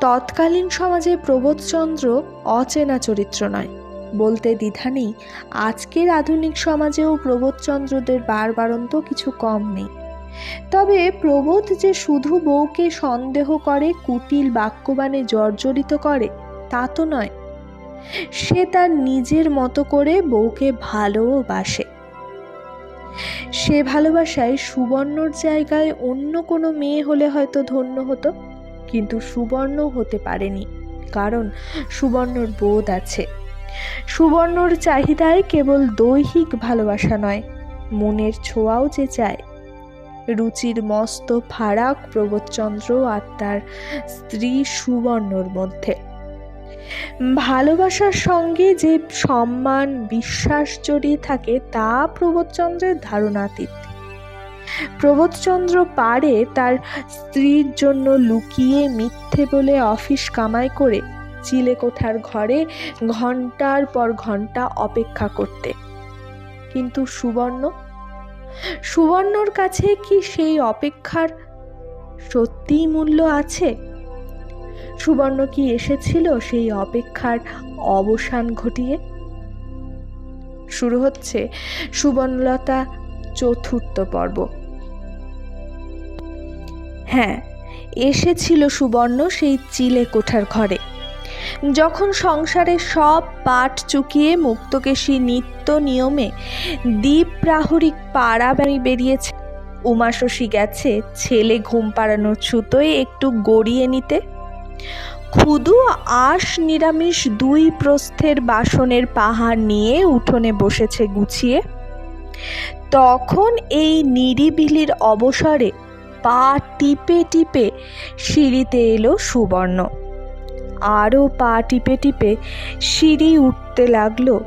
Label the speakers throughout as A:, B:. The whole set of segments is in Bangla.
A: তৎকালীন সমাজে প্রবোধচন্দ্র অচেনা চরিত্র নয়। বলতে দ্বিধা নেই, আজকের আধুনিক সমাজেও প্রবোধচন্দ্রদের বারবারন্ত কিছু কম নেই। তবে প্রবোধ যে শুধু বউকে সন্দেহ করে, কুটিল বাক্যবাণে জর্জরিত করে, তা তো নয়। সে তার নিজের মতো করে বউকে ভালোবাসে। সে ভালোবাসায় সুবর্ণর জায়গায় অন্য কোনো মেয়ে হলে হয়তো ধন্য হতো। কিন্তু সুবর্ণ হতে পারেনি, কারণ সুবর্ণর বোধ আছে। সুবর্ণর চাহিদায় কেবল দৈহিক ভালোবাসা নয়, মনের ছোঁয়াও যে চায়। রুচির মস্ত ফারাক প্রবোধচন্দ্র আর তার স্ত্রী সুবর্ণর মধ্যে। ভালোবাসার সঙ্গে যে সম্মান, বিশ্বাস জড়িয়ে থাকে, তা প্রবোধচন্দ্রের ধারণাতীত। প্রবোধচন্দ্র পারে তার স্ত্রীর জন্য লুকিয়ে মিথ্যে বলে অফিস কামাই করে চিলেকোঠার ঘরে ঘণ্টার পর ঘণ্টা অপেক্ষা করতে। কিন্তু সুবর্ণ? সুবর্ণর কাছে কি সেই অপেক্ষার সত্যিই মূল্য আছে? সুবর্ণ কি এসেছিল সেই অপেক্ষার অবসান ঘটিয়ে? শুরু হচ্ছে সুবর্ণলতা চতুর্থ পর্ব। হ্যাঁ এসেছিল সুবর্ণ সেই চিলে কোঠার ঘরে। যখন সংসারে সব পাট চুকিয়ে মুক্তকেশী নিত্য নিয়মে দ্বীপ প্রাহরিক পাড়া বাড়ি বেরিয়েছে, উমাশশী গেছে ছেলে ঘুম পাড়ানোর ছুতোয় একটু গড়িয়ে নিতে। ক্ষুদু আশ নিরামিষ দুই প্রস্থের বাসনের পাহাড় নিয়ে উঠোনে বসেছে গুছিয়ে। তখন এই নিরিবিলির অবসরে পা টিপে টিপে সিঁড়িতে এলো সুবর্ণ। আরও পা টিপে টিপে সিঁড়ি উঠতে লাগল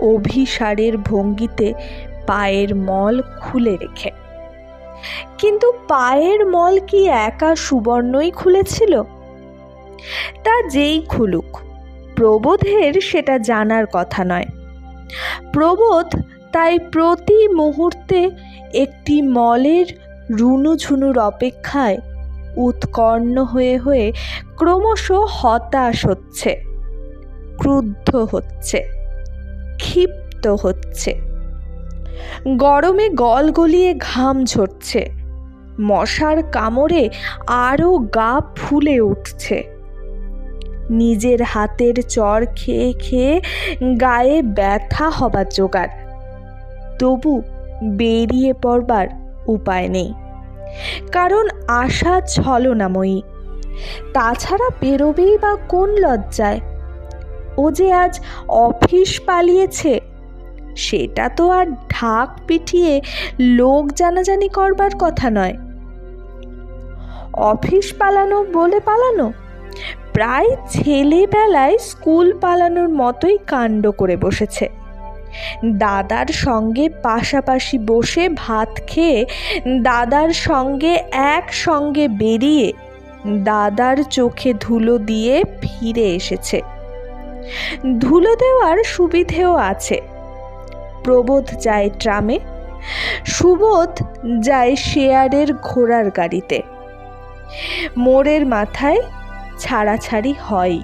A: অভিসারের ভঙ্গিতে পায়ের মল খুলে রেখে। কিন্তু পায়ের মল কি একা সুবর্ণই খুলেছিল? তা যেই খুলুক, প্রবোধের সেটা জানার কথা নয়। প্রবোধ তাই প্রতি মুহূর্তে একটি মলের রুনুঝুনুর অপেক্ষায় উৎকর্ণ হয়ে হয়ে ক্রমশ হতাশ হচ্ছে, ক্রুদ্ধ হচ্ছে, ক্ষিপ্ত হচ্ছে। গরমে গল গলিয়ে ঘাম ঝরছে, মশার কামড়ে আরও গা ফুলে উঠছে। নিজের হাতের চর খেয়ে খেয়ে গায়ে ব্যথা হবার জোগাড়। তবু বেরিয়ে পড়বার উপায় নেই। কারণ আশা ছলনাময়ী। তাছাড়া বেরোবেই বা কোন লজ্জায়? ও যে আজ অফিস পালিয়েছে, সেটা তো আর ঢাক পিটিয়ে লোক জানাজানি করবার কথা নয়। অফিস পালানো বলে পালানো? প্রায় ছেলেবেলায় স্কুল পালানোর মতোই কাণ্ড করে বসেছে। দাদার সঙ্গে পাশাপাশি বসে ভাত খেয়ে দাদার সঙ্গে একসঙ্গে বেরিয়ে দাদার চোখে ধুলো দিয়ে ফিরে এসেছে। ধুলো দেওয়ার সুবিধেও আছে। প্রবোধ যায় ট্রামে, সুবোধ যায় শেয়ারের ঘোড়ার গাড়িতে। মোড়ের মাথায় ছাড়াছাড়ি হয়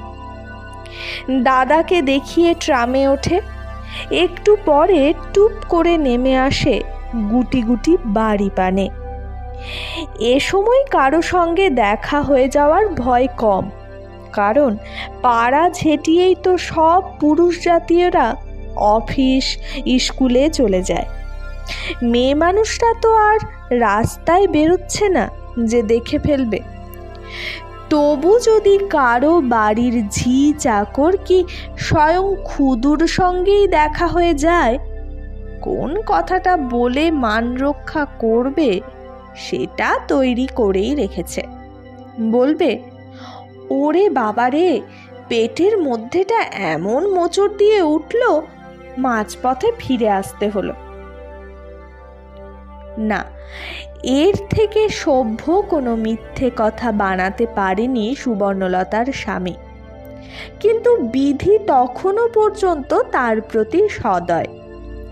A: দাদাকে দেখিয়ে ট্রামে ওঠে। একটু পরে টুপ করে নেমে আসে গুটি গুটি বাড়ি পানে। এ সময় কারও সঙ্গে দেখা হয়ে যাওয়ার ভয় কম, কারণ পাড়া ঝেঁটিয়েই তো সব পুরুষ জাতীয়রা অফিস, স্কুলে চলে যায়। মেয়ে মানুষরা তো আর রাস্তায় বেরোচ্ছে না যে দেখে ফেলবে। তবু যদি কারও বাড়ির ঝি চাকর কি স্বয়ং ক্ষুদুর সঙ্গেই দেখা হয়ে যায়? কোন কথাটা বলে মান রক্ষা করবে, সেটা তৈরি করেই রেখেছে। বলবে, ওরে বাবারে, পেটের মধ্যেটা এমন মোচড় দিয়ে উঠল, মাঝপথে ফিরে আসতে হলো। না এর থেকে সভ্য কোনো মিথ্যে কথা বানাতে পারেনি সুবর্ণলতার স্বামী। কিন্তু বিধি তখনও পর্যন্ত তার প্রতি সদয়।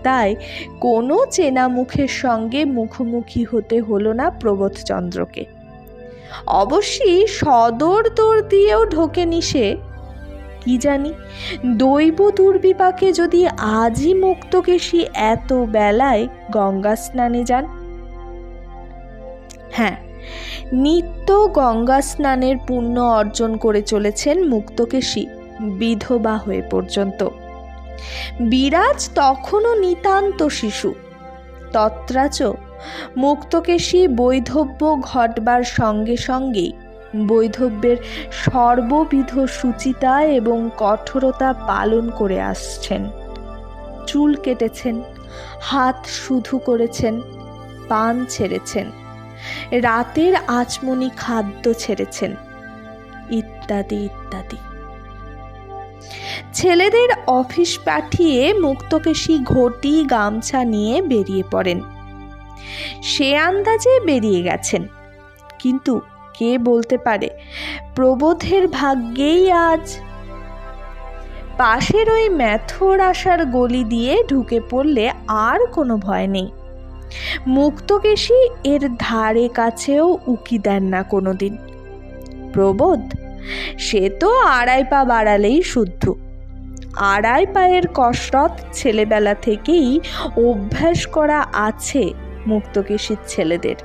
A: তাই কোনো চেনা মুখের সঙ্গে মুখোমুখি হতে হলো না প্রবোধচন্দ্রকে। অবশ্যই সদর দৌড় দিয়েও ঢোকেনি সে। কি জানি, দৈব দুর্বিপাকে যদি আজই মুক্তকেশী এত বেলায় গঙ্গা স্নানে যান হ্যাঁ নিত্য গঙ্গা স্নানের পুণ্য অর্জন করে চলেছেন মুক্তকেশী বিধবা হয়ে পর্যন্ত। বিরাজ তখনও নিতান্ত শিশু। তত্রাচ মুক্তকেশী বৈধব্য ঘটবার সঙ্গে সঙ্গেই বৈধব্যের সর্ববিধ সুচিতা এবং কঠোরতা পালন করে আসছেন। চুল কেটেছেন, হাত শুধু করেছেন, পান ছেড়েছেন। রাতের আচমনি খাদ্য ছেড়েছেন। ইত্যাদি ইত্যাদি। ছেলেদের অফিস পাঠিয়ে মুক্তকেশী ঘটি গামছা নিয়ে বেরিয়ে পড়েন। সে আন্দাজে বেরিয়ে গেছেন। কিন্তু কে বলতে পারে, প্রবোধের ভাগ্যেই আজ। পাশের ওই ম্যাথর আসার গলি দিয়ে ঢুকে পড়লে আর কোনো ভয় নেই। মুক্তকেশী এর ধারে কাছেও উকি দেন না কোনোদিন। প্রবোধ, সে তো আড়াই পা বাড়ালেই শুদ্ধ। আড়াই পায়ের কসরত ছেলেবেলা থেকেই অভ্যাস করা আছে মুক্তকেশীর ছেলেদের।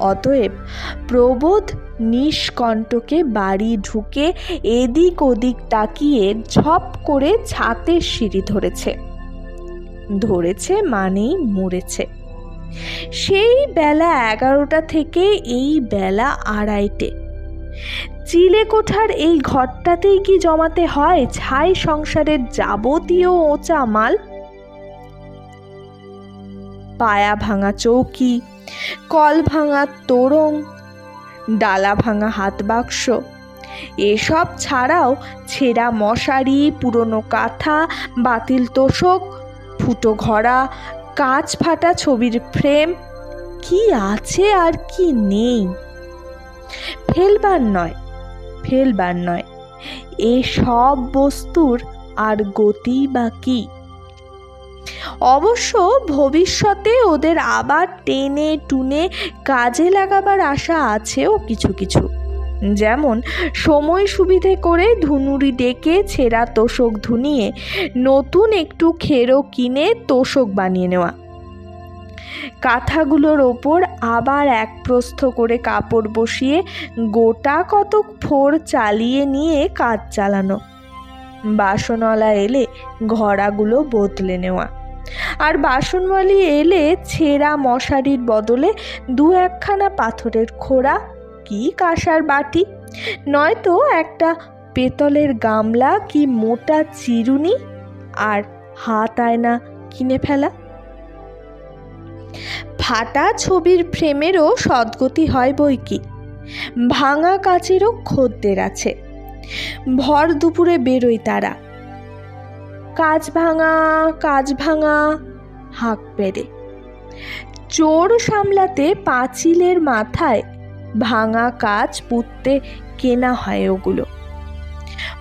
A: অতএব প্রবোধ নিষ্কণ্টকে বাড়ি ঢুকে এদিক ওদিক তাকিয়ে ঝপ করে ছাতের সিঁড়ি ধরেছে। ধরেছে মানেই মরেছে। সেই বেলা এগারোটা থেকে এই বেলা আড়াইটে। চিলে কোঠার এই ঘরটাতেই কি জমাতে হয় ছাই সংসারের যাবতীয় ওচা মাল? পায়া ভাঙা চৌকি, কল ভাঙা তোরং, ডালা ভাঙা হাত বাক্স এসব ছাড়াও ছেঁড়া মশারি, পুরনো কাঁথা, বাতিল তোষক ফুটো ঘড়া, কাঁচ ফাটা ছবির ফ্রেম, কি আছে আর কি নেই? ফেলবার নয় ফেলবার নয়। এ সব বস্তুর আর গতি বা কি? অবশ্য ভবিষ্যতে ওদের আবার টেনে টুনে কাজে লাগাবার আশা আছেও কিছু কিছু। যেমন, সময় সুবিধে করে ধুনুরি ডেকে ছেঁড়া তোষক ধুনিয়ে, নতুন একটু খেরো কিনে তোষক বানিয়ে নেওয়া। কাঁথাগুলোর ওপর আবার এক প্রস্থ করে কাপড় বসিয়ে গোটা কতক ফোর চালিয়ে নিয়ে কাজ চালানো। বাসনওয়ালা এলে ঘড়াগুলো বদলে নেওয়া। আর বাসনওয়ালি এলে ছেঁড়া মশারির বদলে দু একখানা পাথরের খোড়া কি কাঁসার বাটি? নয়তো একটা পেতলের গামলা কি মোটা চিরুনি? আর হাত আয়না কিনে ফেলা? ফাটা ছবির ফ্রেমেরও সদ্গতি হয় বই কি। ভাঙা কাচেরও খদ্দের আছে। ভর দুপুরে বেরোয় তারা। কাজ ভাঙা কাজ ভাঙা, হাঁক পেরে চোর সামলাতে পাঁচিলের মাথায় ভাঙা কাজ পুঁততে কেনা হয় ওগুলো।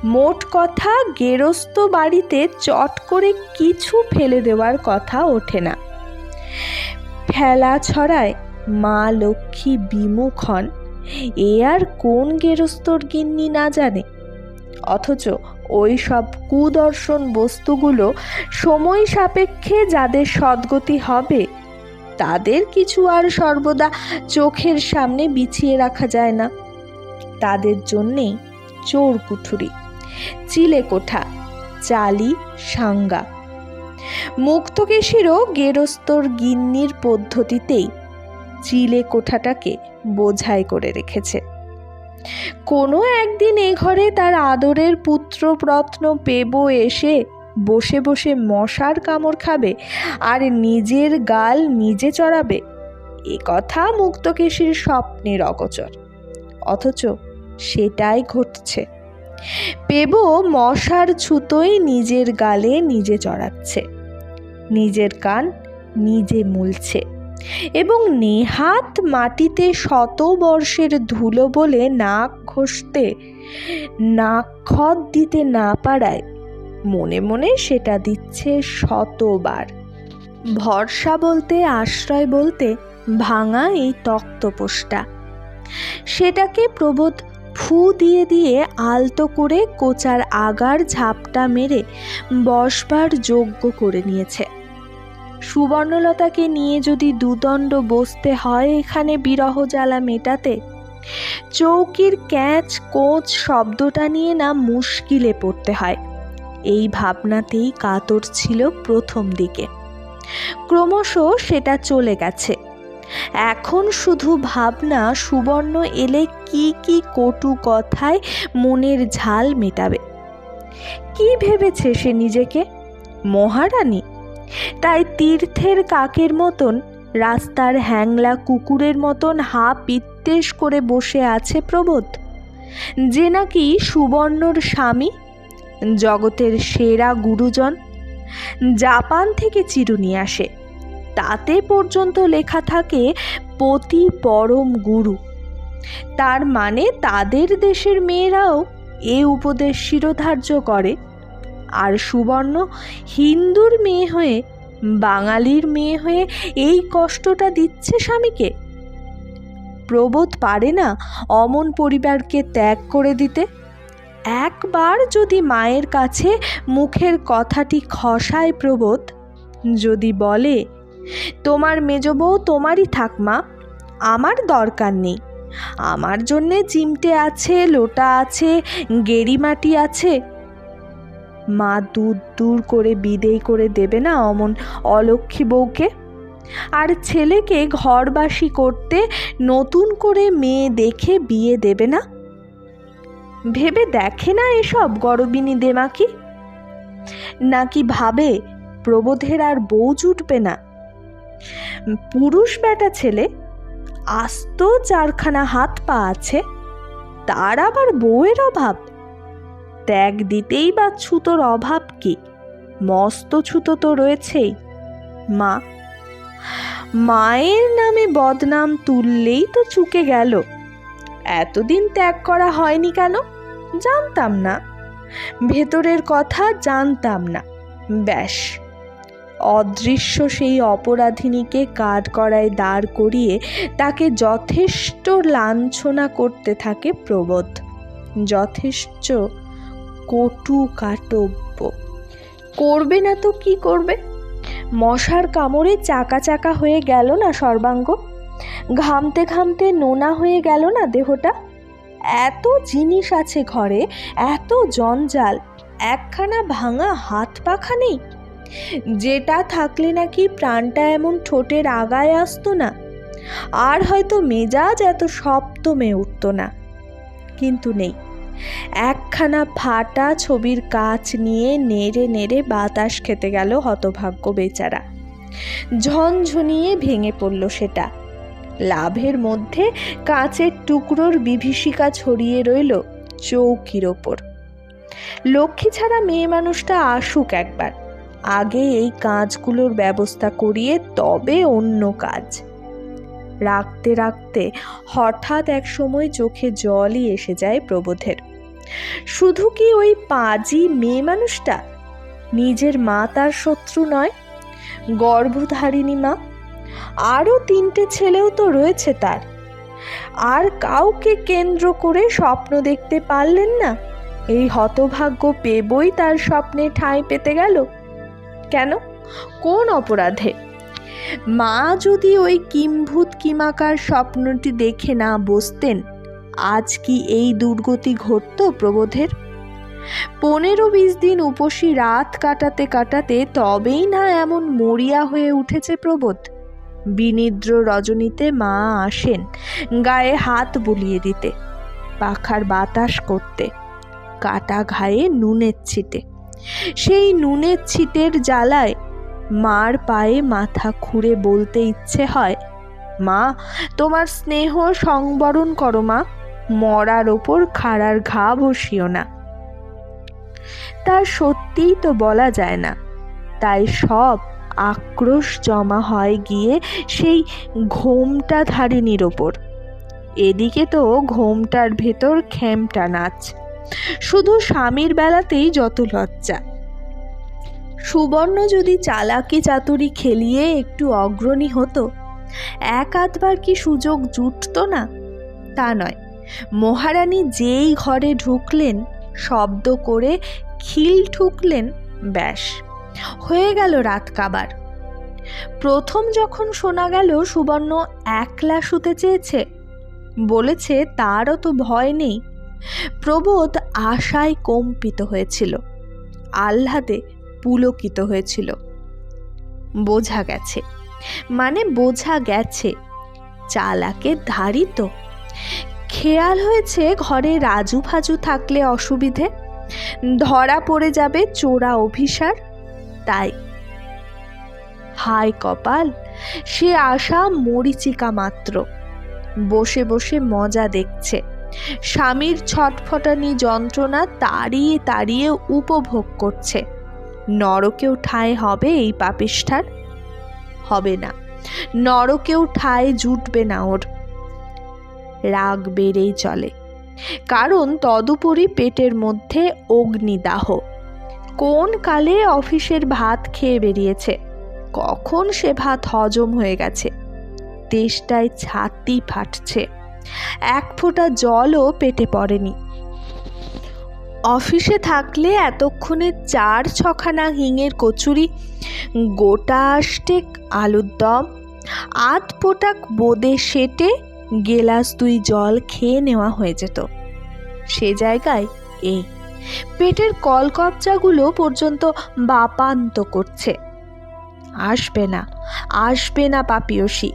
A: মোট কথা, গেরস্ত বাড়িতে চট করে কিছু ফেলে দেওয়ার কথা ওঠে না। ফেলা ছড়ায় মা লক্ষ্মী বিমুখ হন। এ আর কোন গেরস্তর গিন্নি না জানে। অথচ ওই সব কুদর্শন বস্তুগুলো সময় সাপেক্ষে যাদের সদ্গতি হবে তাদের কিছু আর সর্বদা চোখের সামনে বিছিয়ে রাখা যায় না। তাদের জন্যেই চোর কুঠুরি চিলে কোঠা চালি, সাঙ্গা। মুক্তকেশীরও গেরস্তর গিন্নির পদ্ধতিতেই চিলে কোঠাটাকে বোঝাই করে রেখেছে। কোনো একদিন এ ঘরে তার আদরের পুত্র রত্ন পেবো এসে বসে বসে মশার কামড় খাবে আর নিজের গাল নিজে চড়াবে। এ কথা মুক্তকেশীর স্বপ্নের অগচর। অথচ সেটাই ঘটছে। পেবো মশার ছুতোই নিজের গালে নিজে চড়াচ্ছে। নিজের কান নিজে মুলছে এবং নেহাত মাটিতে শত বর্ষের ধুলো বলে নাক ঘষতে, নাক খদ দিতে না পারায় মনে মনে সেটা দিচ্ছে শতবার। ভরসা বলতে, আশ্রয় বলতে ভাঙা এই তক্তপোষটা। সেটাকে প্রবোধ ফু দিয়ে দিয়ে আলতো করে কোচার আগার ঝাপটা মেরে বসবার যোগ্য করে নিয়েছে। সুবর্ণলতাকে নিয়ে যদি দুদণ্ড বসতে হয় এখানে বিরহ জ্বালা মেটাতে, চৌকির ক্যাচ কোচ শব্দটা নিয়ে না মুশকিলে পড়তে হয়। এই ভাবনাতেই কাতর ছিল প্রথম দিকে। ক্রমশ সেটা চলে গেছে। এখন শুধু ভাবনা সুবর্ণ এলে কি কি কটু কথায় মনের ঝাল মেটাবে। কি ভেবেছে সে নিজেকে? মহারানী? তাই তীর্থের কাকের মতন, রাস্তার হ্যাংলা কুকুরের মতন হা পিত্তেশ করে বসে আছে প্রবোধ? যে নাকি সুবর্ণর স্বামী জগতের সেরা গুরুজন জাপান থেকে চিরুনি আসে। তাতে পর্যন্ত লেখা থাকে পতি পরম গুরু। তার মানে তাদের দেশের মেয়েরাও এ উপদেশ শিরোধার্য করে। আর সুবর্ণ হিন্দুর মেয়ে হয়ে, বাঙালির মেয়ে হয়ে এই কষ্টটা দিচ্ছে স্বামীকে? প্রবোধ পারে না অমন পরিবারকে ত্যাগ করে দিতে। একবার যদি মায়ের কাছে মুখের কথাটি খসায় প্রবোধ, যদি বলে, তোমার মেজ বউ তোমারই থাক মা, আমার দরকার নেই। আমার জন্যে চিমটে আছে, লোটা আছে, গেরিমাটি আছে। মা দূর দূর করে বিদেয় করে দেবে না অমন অলক্ষী বউকে? আর ছেলেকে ঘরবাসী করতে নতুন করে মেয়ে দেখে বিয়ে দেবে না? ভেবে দেখে না এসব গরবিনী দেমাকি? নাকি ভাবে প্রবোধের আর বউ জুটবে না? পুরুষ বেটা ছেলে, আস্ত চারখানা হাত পা আছে, তার আবার বউয়ের অভাব? ত্যাগ দিতেই বা ছুতোর অভাব কি? মস্ত ছুতো তো রয়েছেই। মা, মায়ের নামে বদনাম তুললেই তো চুকে গেল। এতদিন ত্যাগ করা হয়নি কেন? জানতাম না। ভেতরের কথা জানতাম না। ব্যাস। অদৃশ্য সেই অপরাধিনীকে কাঠ করায় দাঁড় করিয়ে তাকে যথেষ্ট লাঞ্ছনা করতে থাকে প্রবোধ। যথেষ্ট কটু কাটব্য। করবে না তো কি করবে? মশার কামড়ে চাকা চাকা হয়ে গেল না সর্বাঙ্গ? ঘামতে ঘামতে নোনা হয়ে গেল না দেহটা? এত জিনিস আছে ঘরে, এত জঞ্জাল, একখানা ভাঙা হাত পাখা নেই? যেটা থাকলে নাকি প্রাণটা এমন ঠোঁটের আগায় আসতো না, আর হয়তো মেজাজ এত সপ্তমে উঠত না। কিন্তু নেই। একখানা ফাটা ছবির কাচ নিয়ে নেড়ে নেড়ে বাতাস খেতে গেল হতভাগ্য বেচারা। ঝনঝনিয়ে ভেঙে পড়ল সেটা। লাভের মধ্যে কাঁচের টুকরোর বিভীষিকা ছড়িয়ে রইল চৌকির ওপর। লক্ষ্মী ছাড়া মেয়ে মানুষটা আসুক একবার। আগে এই কাজগুলোর ব্যবস্থা করিয়ে তবে অন্য কাজ। রাখতে রাখতে হঠাৎ এক সময় চোখে জলই এসে যায় প্রবোধের। শুধু কি ওই পাজি মেয়ে মানুষটা? নিজের মা তার শত্রু নয়, গর্ভধারিণী মা আরও তিনটে ছেলেও তো রয়েছে তার। আর কাউকে কেন্দ্র করে স্বপ্ন দেখতে পারলেন না। এই হতভাগ্য পেবই তার স্বপ্নে ঠাঁই পেতে গেল। কেন? কোন অপরাধে? মা যদি ওই কিম্ভূত কিমাকার স্বপ্নটি দেখে না বসতেন, আজ কি এই দুর্গতি ঘটত প্রবোধের? পনেরো বিশ দিন উপসী রাত কাটাতে কাটাতে তবেই না এমন মরিয়া হয়ে উঠেছে প্রবোধ। বিনিদ্র রজনীতে মা আসেন গায়ে হাত বুলিয়ে দিতে, পাখার বাতাস করতে, কাটা ঘায়ে নুনের ছিটে। সেই নুনের ছিটের জ্বালায় মার পায়ে মাথা খুঁড়ে বলতে ইচ্ছে হয়, মা, তোমার স্নেহ সংবরণ করো মা, মরার ওপর খাড়ার ঘা বসিও না। তা সত্যিই তো বলা যায় না, তাই সব আক্রোশ জমা হয় গিয়ে সেই ঘোমটা ধারিনীর ওপর। এদিকে তো ঘোমটার ভেতর খেমটা নাচ। শুধু স্বামীর বেলাতেই যত লজ্জা। সুবর্ণ যদি চালাকি চাতুরি খেলিয়ে একটু অগ্রণী হতো, এক আধবার কি সুযোগ জুটত না? তা নয়। মহারানী যেই ঘরে ঢুকলেন, শব্দ করে খিল ঠুকলেন, ব্যাস। হয়ে গেল রাত কাবার। প্রথম যখন শোনা গেল সুবর্ণ একলা শুতে চেয়েছে, বলেছে তারও তো ভয় নেই। প্রবোধ আশায় কম্পিত হয়েছিল, আহ্লাদে পুলকিত হয়েছিল। বোঝা গেছে মানে বোঝা গেছে, চালাকে ধারিত খেয়াল হয়েছে ঘরে রাজু ফাজু থাকলে অসুবিধে, ধরা পড়ে যাবে চোরা অভিসার। তাই। হায় কপাল, সে আশা মরিচিকা মাত্র। বসে বসে মজা দেখছে। স্বামীর ছটফটানি যন্ত্রণা তাড়িয়ে তাড়িয়ে উপভোগ করছে। নরকেও ঠাঁই হবে এই পাপিষ্ঠার? হবে না। নরকেও ঠাঁই জুটবে না ওর। রাগ বেড়েই চলে। কারণ তদুপরি পেটের মধ্যে অগ্নিদাহ। কোন কালে অফিসের ভাত খেয়ে বেরিয়েছে? কখন সে ভাত হজম হয়ে গেছে? তেষ্টায় ছাতি ফাটছে। এক ফোঁটা জলও পেটে পড়েনি। অফিসে থাকলে এতক্ষণে চার ছখানা হিঙের কচুরি, গোটা আষ্টেক আলুর দম, আধ পোটাক বোদে সেটে গেলাস দুই জল খেয়ে নেওয়া হয়ে যেত। সে জায়গায় এই পেটের কলকবজাগুলো পর্যন্ত বাপান্ত করছে। আসবে না আসবে না পাপিয়সী,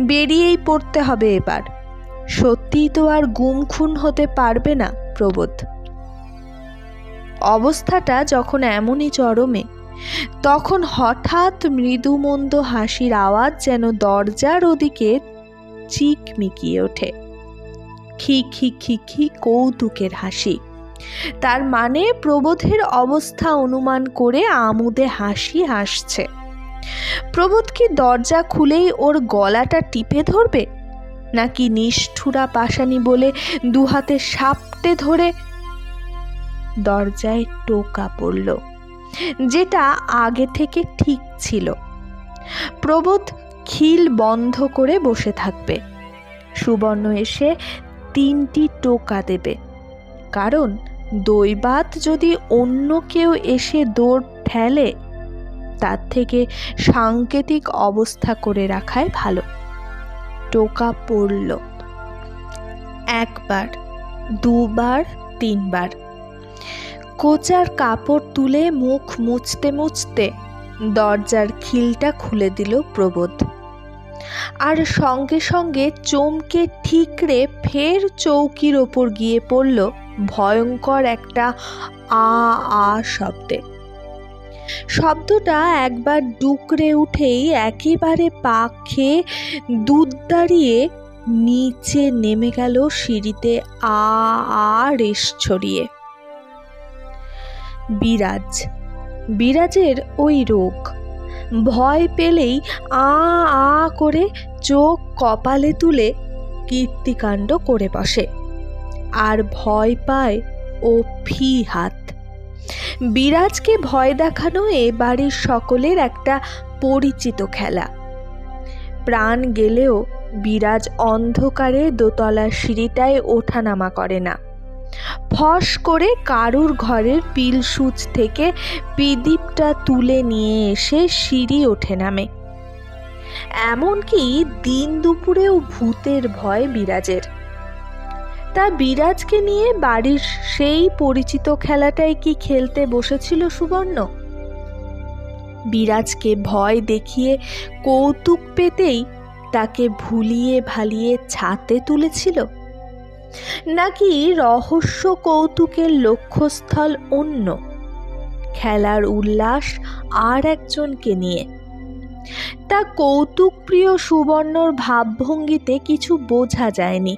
A: বেরিয়েই পড়তে হবে এবার। সত্যিই তো আর গুম খুন হতে পারবে না প্রবোধ। অবস্থাটা যখন এমনই চরমে, তখন হঠাৎ মৃদুমন্দ হাসির আওয়াজ যেন দরজার ওদিকে চিকমিকিয়ে ওঠে। খি খি খি খি কৌতুকের হাসি। তার মানে প্রবোধের অবস্থা অনুমান করে আমোদে হাসি হাসছে। প্রবোধ কি দরজা খুলেই ওর গলাটা টিপে ধরবে? নাকি নিষ্ঠুরা পাশানি বলে দুহাতে সাপটে ধরে? দরজায় টোকা পড়ল, যেটা আগে থেকে ঠিক ছিল। প্রবোধ খিল বন্ধ করে বসে থাকবে। সুবর্ণ এসে তিনটি টোকা দেবে। কারণ দৈবাত যদি অন্য কেউ এসে দৌড় ঠেলে তার থেকে সাংকেতিক অবস্থা করে রাখাই ভালো। টোকা পড়ল। একবার, দুবার, তিনবার। কোচার কাপড় তুলে মুখ মুছতে মুছতে দরজার খিলটা খুলে দিল প্রবোধ। আর সঙ্গে সঙ্গে চমকে ঠিকরে ফের চৌকির ওপর গিয়ে পড়ল ভয়ঙ্কর একটা আ আ শব্দে। শব্দটা একবার ডুকরে উঠেই একেবারে পাক খেয়ে দুধ দাঁড়িয়ে নিচে নেমে গেল সিঁড়িতে আ আ রেশ ছড়িয়ে। বিরাজ। বিরাজের ওই রোগ। ভয় পেলেই আ আ করে চোখ কপালে তুলে কীর্তিকাণ্ড করে বসে। আর ভয় পায় ও ফি হাত। বিরাজকে ভয় দেখানো এ বাড়ির সকলের একটা পরিচিত খেলা। প্রাণ গেলেও বিরাজ অন্ধকারে দোতলার সিঁড়িটায় ওঠানামা করে না। ফস করে কারুর ঘরের পিল সুচ থেকে পিদীপটা তুলে নিয়ে এসে সিঁড়ি ওঠে নামে। এমনকি দিন দুপুরেও ভূতের ভয় বিরাজের। তা বিরাজকে নিয়ে বাড়ির সেই পরিচিত খেলাটাই কি খেলতে বসেছিল সুবর্ণ? বিরাজকে ভয় দেখিয়ে কৌতুক পেতেই তাকে ভুলিয়ে ভালিয়ে ছাতে তুলেছিল। নাকি রহস্য কৌতুকের লক্ষ্যস্থল অন্য? খেলার উল্লাস আর একজনকে নিয়ে। তা কৌতুকপ্রিয় সুবর্ণর ভাবভঙ্গিতে কিছু বোঝা যায়নি।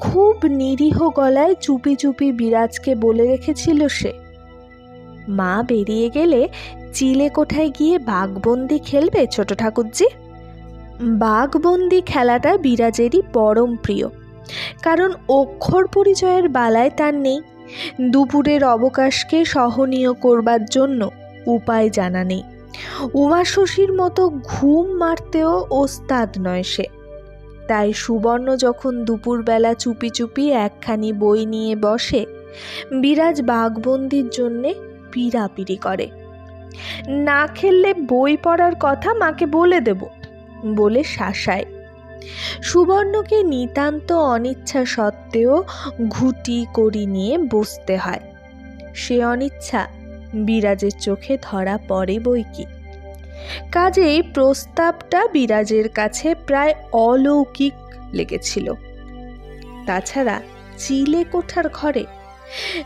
A: খুব নিরীহ গলায় চুপি চুপি বিরাজকে বলে রেখেছিল সে। মা বেরিয়ে গেলে চিলে কোঠায় গিয়ে বাঘবন্দি খেলবে, ছোট ঠাকুরজি? বাঘবন্দি খেলাটা বিরাজেরই পরম প্রিয়। কারণ অক্ষর পরিচয়ের বালায় তার নেই। দুপুরের অবকাশকে সহনীয় করবার জন্য উপায় জানা নেই। উমা শশীর মতো ঘুম মারতেও ওস্তাদ নয় সে। তাই সুবর্ণ যখন দুপুরবেলা চুপি চুপি একখানি বই নিয়ে বসে, বিরাজ বাঘবন্দির জন্যে পিড়াপিড়ি করে। না খেললে বই পড়ার কথা মাকে বলে দেব, বলে শাসায়। সুবর্ণকে নিতান্ত অনিচ্ছা সত্ত্বেও ঘুটি করি নিয়ে বসতে হয়। সে অনিচ্ছা বিরাজের চোখে ধরা পড়ে বই কি কাজেই প্রস্তাবটা বিরাজের কাছে প্রায় অলৌকিক লেগেছিল। তাছাড়া চিলে কোঠার ঘরে,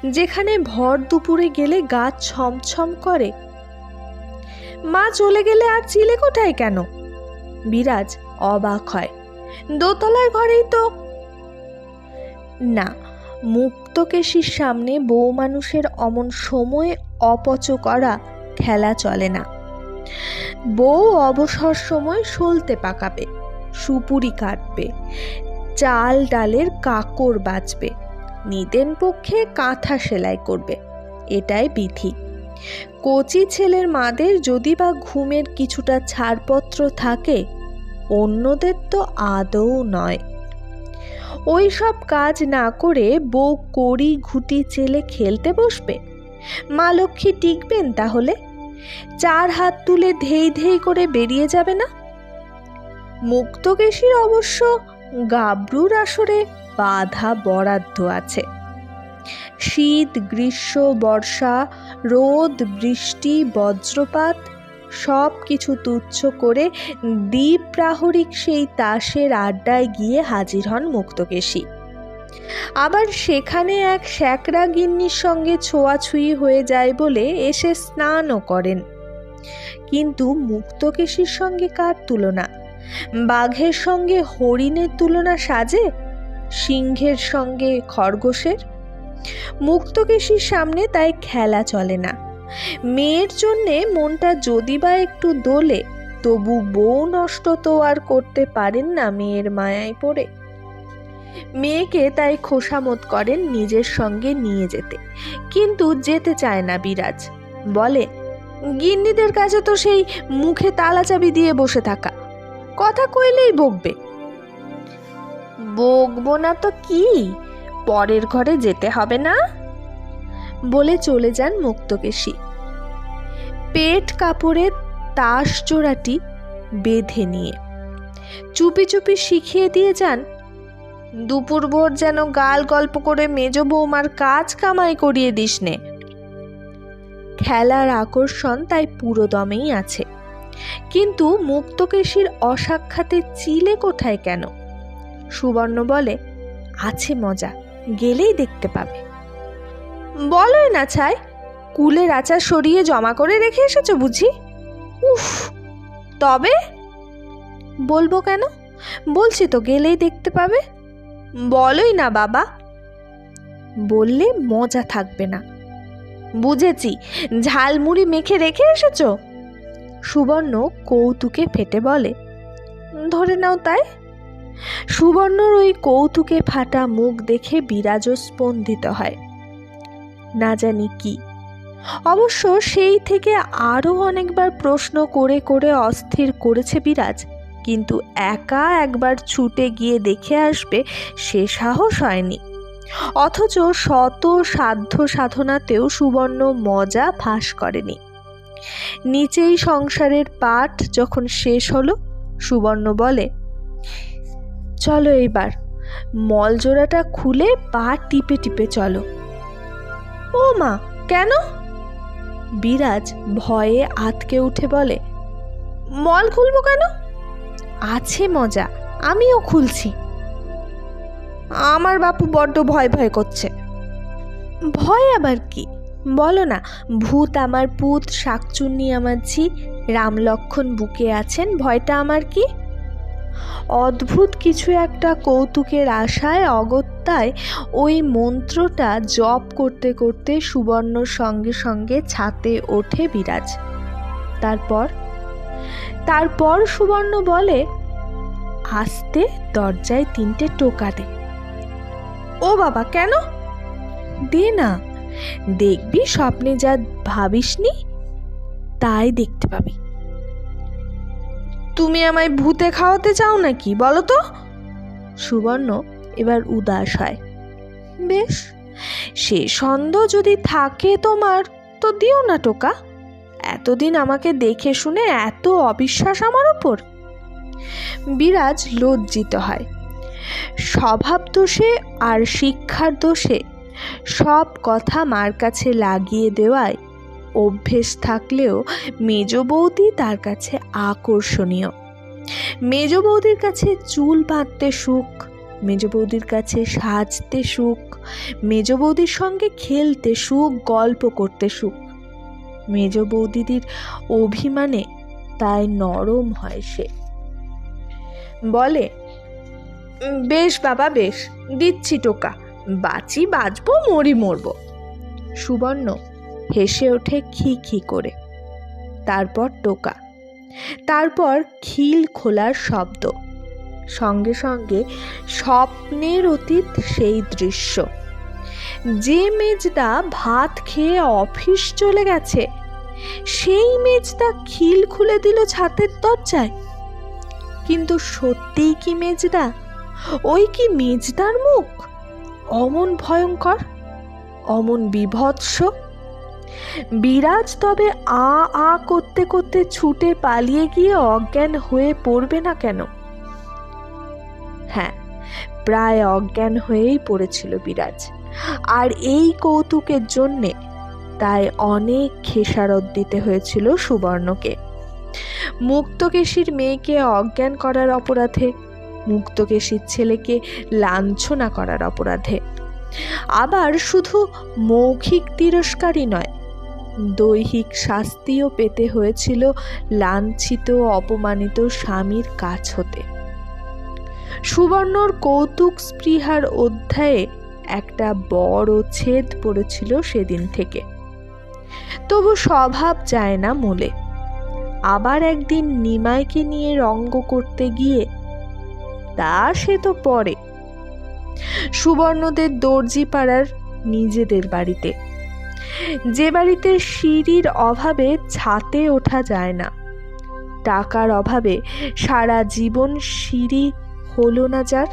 A: যেখানে ভর দুপুরে গেলে গা ছমছম করে, মা চলে গেলে আর চিলে কোঠায় কেন? বিরাজ অবাক হয়। দোতলার ঘরেই তো। না, মুক্তকেশীর সামনে বউ মানুষের অমন সময়ে অপচ করা খেলা চলে না। বউ অবসর সময় সলতে পাকাবে, সুপুরি কাটবে, চাল ডালের কাকর বাজবে নিদেন পক্ষে কাঁথা সেলাই করবে, এটাই বিধি। কচি ছেলের মাদের যদি বা ঘুমের কিছুটা ছাড়পত্র থাকে, অন্যদের তো আদৌ নয়। ওই সব কাজ না করে বউ কড়ি ঘুটি চেলে খেলতে বসবে? মা লক্ষ্মী টিকবেন তাহলে? চার হাত তুলে ধেই ধেই করে বেরিয়ে যাবে না? মুক্তকেশীর অবশ্য গাবরুর আসরে বাধা বরাদ্দ আছে। শীত, গ্রীষ্ম, বর্ষা, রোদ, বৃষ্টি, বজ্রপাত সব কিছু তুচ্ছ করে দ্বীপ প্রাহরিক সেই তাসের আড্ডায় গিয়ে হাজির হন মুক্তকেশী। আবার সেখানে এক শ্যাকরা গিন্নির সঙ্গে ছোঁয়াছুঁয়ি হয়ে যায় বলে এসে স্নানও করেন। কিন্তু মুক্তকেশীর সঙ্গে কার তুলনা? বাঘের সঙ্গে হরিণের তুলনা সাজে? সিংহের সঙ্গে খরগোশের? মুক্তকেশীর সামনে তাই খেলা চলে না। মেয়ের জন্যে মনটা যদি বা একটু দোলে, তবু বউ নষ্ট তো আর করতে পারেন না মেয়ের মায়ায় পড়ে। মেয়েকে তাই খোসামত করেন নিজের সঙ্গে নিয়ে যেতে। কিন্তু যেতে চায় না বিরাজ। বলে, গিন্নিদের কাছে তো সেই মুখে তালা চাবি দিয়ে বসে থাকা। কথা কইলেই বকবে। বকবো না তো কি? পরের ঘরে যেতে হবে না? বলে চলে যান মুক্তকেশী। পেট কাপড়ে তাস জোড়াটি বেঁধে নিয়ে। চুপি চুপি শিখিয়ে দিয়ে যান দুপুর ভোর যেন গাল গল্প করে মেজ বৌমার কাজ কামাই করিয়ে দিস নে। খেলার আকর্ষণ তাই পুরো দমেই আছে। কিন্তু মুক্তকেশীর অসাক্ষাতে চিলে কোথায় কেন? সুবর্ণ বলে, আছে মজা, গেলেই দেখতে পাবে। বলোই না ছাই, কুলের আচার সরিয়ে জমা করে রেখে এসেছ বুঝি? উফ, তবে? বলব কেন? বলছি তো, গেলেই দেখতে পাবে। বলোই না বাবা। বললে মজা থাকবে না। বুঝেছি, ঝালমুড়ি মেখে রেখে এসেছ? সুবর্ণ কৌতুকে ফেটে বলে, ধরে নাও তাই। সুবর্ণর ওই কৌতুকে ফাটা মুখ দেখে বিরাজ স্পন্দিত হয়। না জানি কি। অবশ্য সেই থেকে আরও অনেকবার প্রশ্ন করে করে অস্থির করেছে বিরাজ। কিন্তু একা একবার ছুটে গিয়ে দেখে আসবে সে সাহস হয়নি। অথচ শত সাধ্য সাধনাতেও সুবর্ণ মজা ফাঁস করেনি। নিচেই সংসারের পাঠ যখন শেষ হলো, সুবর্ণ বলে, চলো এইবার, মলজোড়াটা খুলে পা টিপে টিপে চলো। ও মা, কেন? বিরাজ ভয়ে আতকে উঠে বলে, মল খুলবো কেন? আছে মজা, আমিও খুলছি। আমার বাপু বড্ড ভয় ভয় করছে। ভয় আবার কি? বলো না, ভূত আমার পুত, শাকচুন্নি আমার ঝি রাম লক্ষণ বুকে আছেন, ভয়টা আমার কি? অদ্ভুত কিছু একটা কৌতুকের আশায়, অগত্যায় ওই মন্ত্রটা জপ করতে করতে সুবর্ণর সঙ্গে সঙ্গে ছাতে ওঠে বিরাজ। তারপর তারপর সুবর্ণ বলে, আস্তে দরজায় তিনটে টোকা দে। ও বাবা, কেন? দে না, দেখবি স্বপ্নে যা ভাবিসনি, তাই দেখতে পাবি। তুমি আমায় ভূতে খাওয়াতে চাও নাকি, বলো তো? সুবর্ণ এবার উদাস হয়। বেশ, সে সন্দেহ যদি থাকে তোমার, তো দিও না টোকা। এতদিন আমাকে দেখে শুনে এত অবিশ্বাস আমার ওপর? বিরাজ লজ্জিত হয়। স্বভাব দোষে আর শিক্ষার দোষে সব কথা মার কাছে লাগিয়ে দেওয়ায় অভ্যেস থাকলেও মেজ বৌদি তার কাছে আকর্ষণীয়। মেজ বৌদির কাছে চুল বাঁধতে সুখ, মেজ বৌদির কাছে সাজতে সুখ, মেজ বৌদির সঙ্গে খেলতে সুখ, গল্প করতে সুখ। মেজ বৌদিদির অভিমানে তাই নরম হয় সে। বলে, বেশ বাবা, বেশ, দিচ্ছি টোকা। বাঁচি, বাঁচবো, মরি, মরবো। সুবর্ণ হেসে ওঠে খি খি করে। তারপর টোকা। তারপর খিল খোলার শব্দ। সঙ্গে সঙ্গে স্বপ্নের অতীত সেই দৃশ্য। যে মেজদা ভাত খেয়ে অফিস চলে গেছে, সেই মেজদা খিল খুলে দিল ছাতের দরজায়। কিন্তু সত্যিই কি মেজদা? ওই কি মেজদার মুখ? অমন ভয়ঙ্কর, অমন বিভৎস। বিরাজ তবে আ আ করতে করতে ছুটে পালিয়ে গিয়ে অজ্ঞান হয়ে পড়বে না কেন? হ্যাঁ প্রায় অজ্ঞান হয়েই পড়েছিল বিরাজ। আর এই কৌতুকের জন্যে তাই অনেক খেসারত দিতে হয়েছিল সুবর্ণকে। মুক্তকেশীর মেয়েকে অজ্ঞান করার অপরাধে, মুক্তকেশীর ছেলেকে লাঞ্ছনা করার অপরাধে। আবার শুধু মৌখিক তিরস্কারই নয়, দৈহিক শাস্তিও পেতে হয়েছিল লাঞ্ছিত অপমানিত স্বামীর কাছ হতে। সুবর্ণর কৌতুক স্পৃহার অধ্যায়ে একটা বড় ছেদ পড়েছিল সেদিন থেকে। তবু স্বভাব যায় না মূলে। আবার একদিন নিমাইকে নিয়ে রঙ্গ করতে গিয়ে, তা সে তো পরে। সুবর্ণদের দর্জি পাড়ার নিজেদের বাড়িতে। যে বাড়িতে সিঁড়ির অভাবে ছাতে ওঠা যায় না, টাকার অভাবে সারা জীবন সিঁড়ি হলো না যার।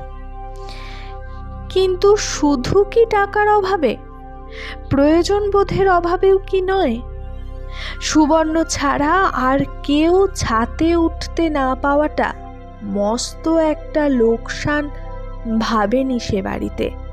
A: কিন্তু শুধু কি টাকার অভাবে? প্রয়োজন বোধের অভাবেও কি নয়? সুবর্ণ ছাড়া আর কেউ ছাতে উঠতে না পাওয়াটা মস্ত একটা লোকসান ভাবেনি সে বাড়িতে।